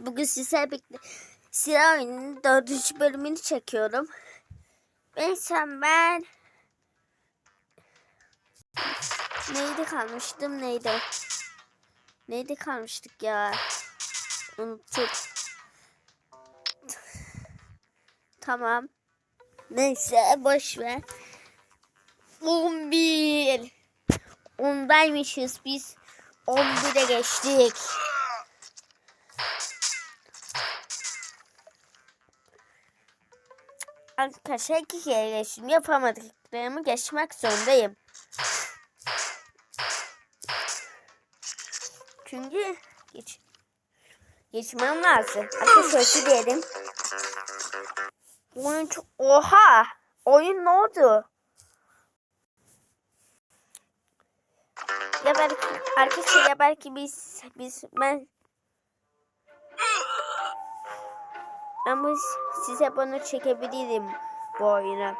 Bugün size birlikte silah oyununun dördüncü bölümünü çekiyorum. Ben sen ben neydi kalmıştım neydi? Neydi kalmıştık ya? Unuttuk. Tamam. Neyse boş ver. 11 Ondaymışız biz. 11'e geçtik. Arkadaşlar iki kere geçtim. Yapamadıklarımı geçmek zorundayım. Çünkü geç, geçmem lazım. Arkadaşlar şu diyelim. Oyun çok... Oha! Oyun ne oldu? Ya belki arkadaşlar ya belki biz biz ben bu size bunu çekebilirim bu oyuna.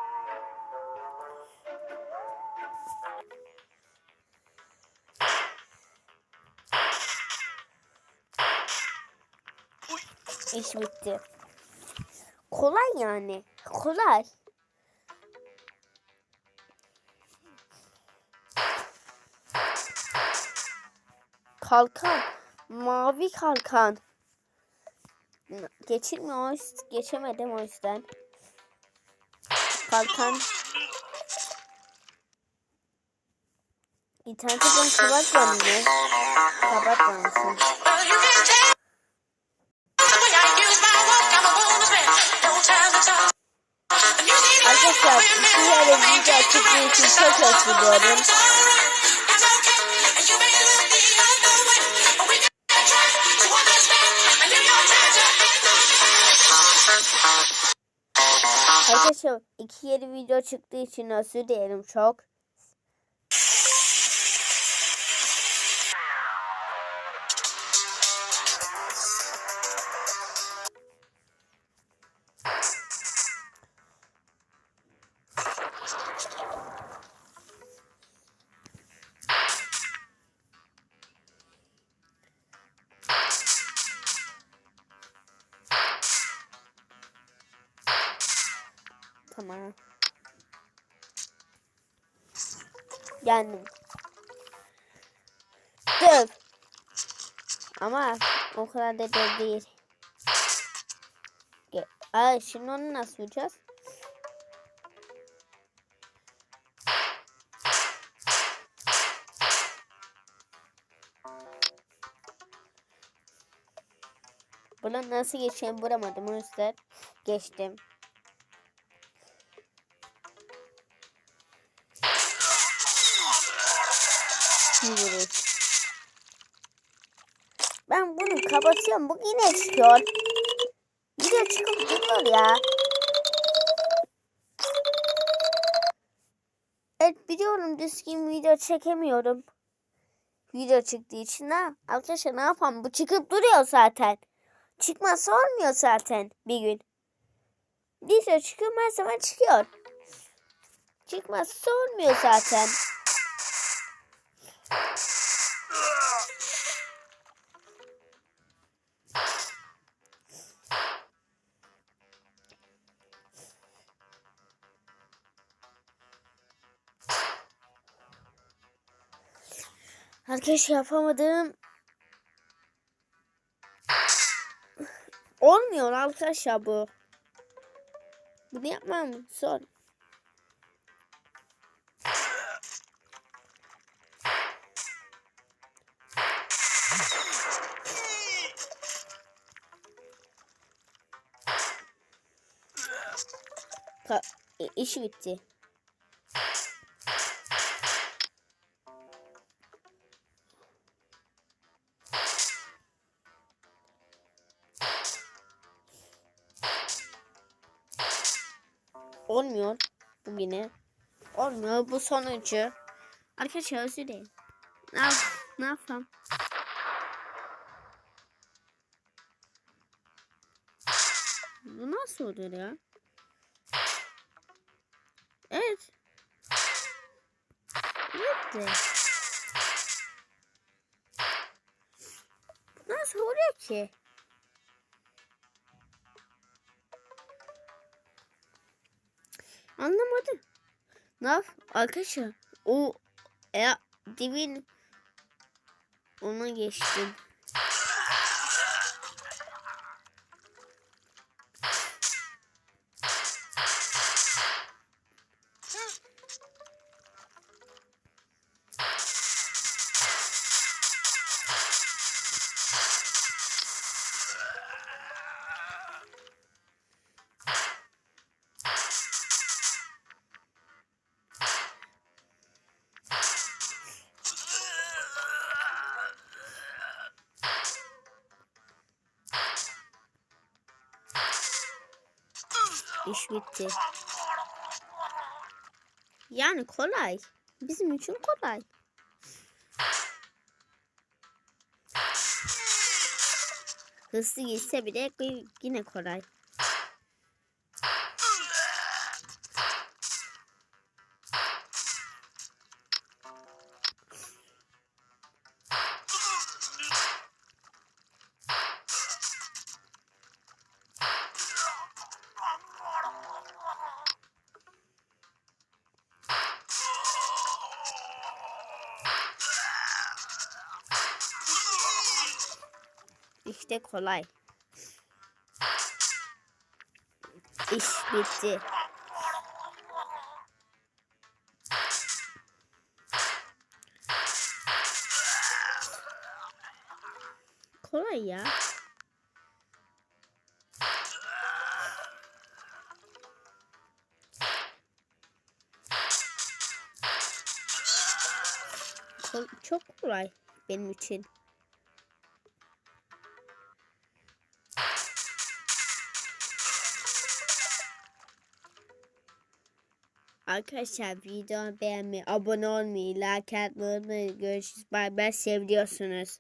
İş bitti. Kolay yani. Kolay. Kalkan. Mavi kalkan. Geçirmiyor. Geçemedim o yüzden. Kalkan. İnternete ben kapatmadım. Kapatmamışım. Arkadaşlar iki yere video çıktığı için çok özür. Arkadaşlar iki yeri video çıktığı için özür dilerim çok. Tamam. Geldim. Döv. Ama o kadar da döv değil. Aa, şimdi onu nasıl vuracağız? Buradan nasıl geçeceğimi bulamadım o yüzden geçtim. Yürü. Ben bunu kapatıyorum. Bu yine çıkıyor. Video çıkıp duruyor ya. Evet biliyorum düzgün video çekemiyorum. Video çıktığı için ha. Arkadaşlar ne yapalım? Bu çıkıp duruyor zaten. Çıkmazsa olmuyor zaten bir gün. Video çıkıyor her zaman çıkıyor. Çıkmazsa olmuyor zaten. Arkadaşlar yapamadım. Olmuyor arkadaşlar bu. Bunu yapmam zor. E, iş bitti. Olmuyor bu yine. Olmuyor bu sonuncu. Arkadaşlar özür dilerim. Ne, yap ne yapalım? Bu nasıl olur ya? Evet. Evet de. Nasıl oluyor ki? Anlamadım. Ne yap? Arkadaşlar o e, divin ona geçtim. İş bitti. Yani kolay. Bizim için kolay. Hızlı gitse bile yine kolay. İşte kolay. İş bitti. Kolay ya. Çok kolay benim için. Arkadaşlar videomu beğenmeyi, abone olmayı, like atmayı. Görüşürüz. Bay bay. Seviyorsunuz.